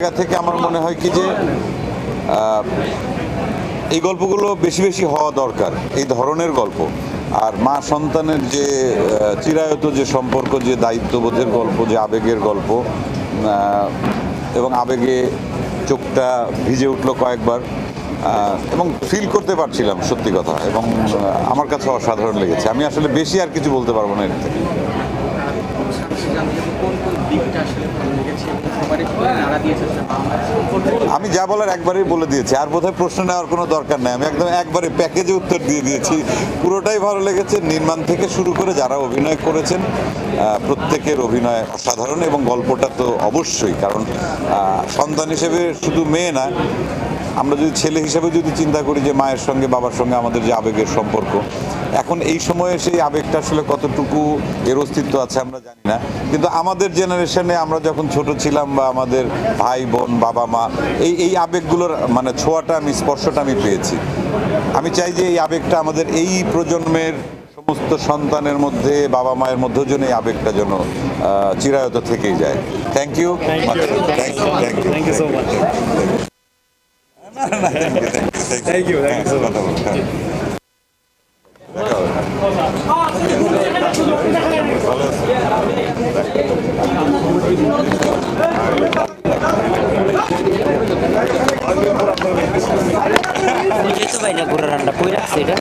জায়গা থেকে আমার মনে হয় কি যে এই গল্পগুলো বেশি বেশি হওয়া দরকার, এই ধরনের গল্প। আর মা সন্তানের যে চিরায়ত যে সম্পর্ক, যে দায়িত্ববোধের গল্প, যে আবেগের গল্প এবং আবেগে চোখটা ভিজে উঠল কয়েকবার এবং ফিল করতে পারছিলাম সত্যি কথা, এবং আমার কাছে অসাধারণ লেগেছে। আমি আসলে বেশি আর কিছু বলতে পারব না এর থেকে কোন কোন দিকটা আসলে ভালো লেগেছে এবং সবারই খুবই নাড়া দিয়েছে আসলে বাংলাদেশ সম্পর্কে আমি যা বলার একবারই বলে দিয়েছি। আর বোধহয় প্রশ্ন নেওয়ার কোনো দরকার নেই। আমি একদম একবারে প্যাকেজে উত্তর দিয়ে দিয়েছি। পুরোটাই ভালো লেগেছে। নির্মাণ থেকে শুরু করে যারা অভিনয় করেছেন প্রত্যেকের অভিনয় অসাধারণ এবং গল্পটা তো অবশ্যই। কারণ সন্তান হিসেবে শুধু মেয়ে না আমরা যদি ছেলে হিসেবে যদি চিন্তা করি যে মায়ের সঙ্গে বাবার সঙ্গে আমাদের যে আবেগের সম্পর্ক এখন এই সময়ে সেই আবেগটা আসলে কতটুকু এর অস্তিত্ব আছে আমরা জানি না। কিন্তু আমাদের জেনারেশনে আমরা যখন ছোট ছিলাম বা আমাদের ভাই বোন বাবা মা এই এই আবেগগুলোর মানে ছোঁয়াটা আমি স্পর্শটা আমি পেয়েছি। আমি চাই যে এই আবেগটা আমাদের এই প্রজন্মের সমস্ত সন্তানের মধ্যে বাবা মায়ের মধ্যে যেন এই আবেগটা যেন চিরায়ত থেকেই যায়। Thank you thank you thank you Thank you. So much. Thank you thank you বুঝেই তো পাই না পুরো রান্না কই রাখছে এটা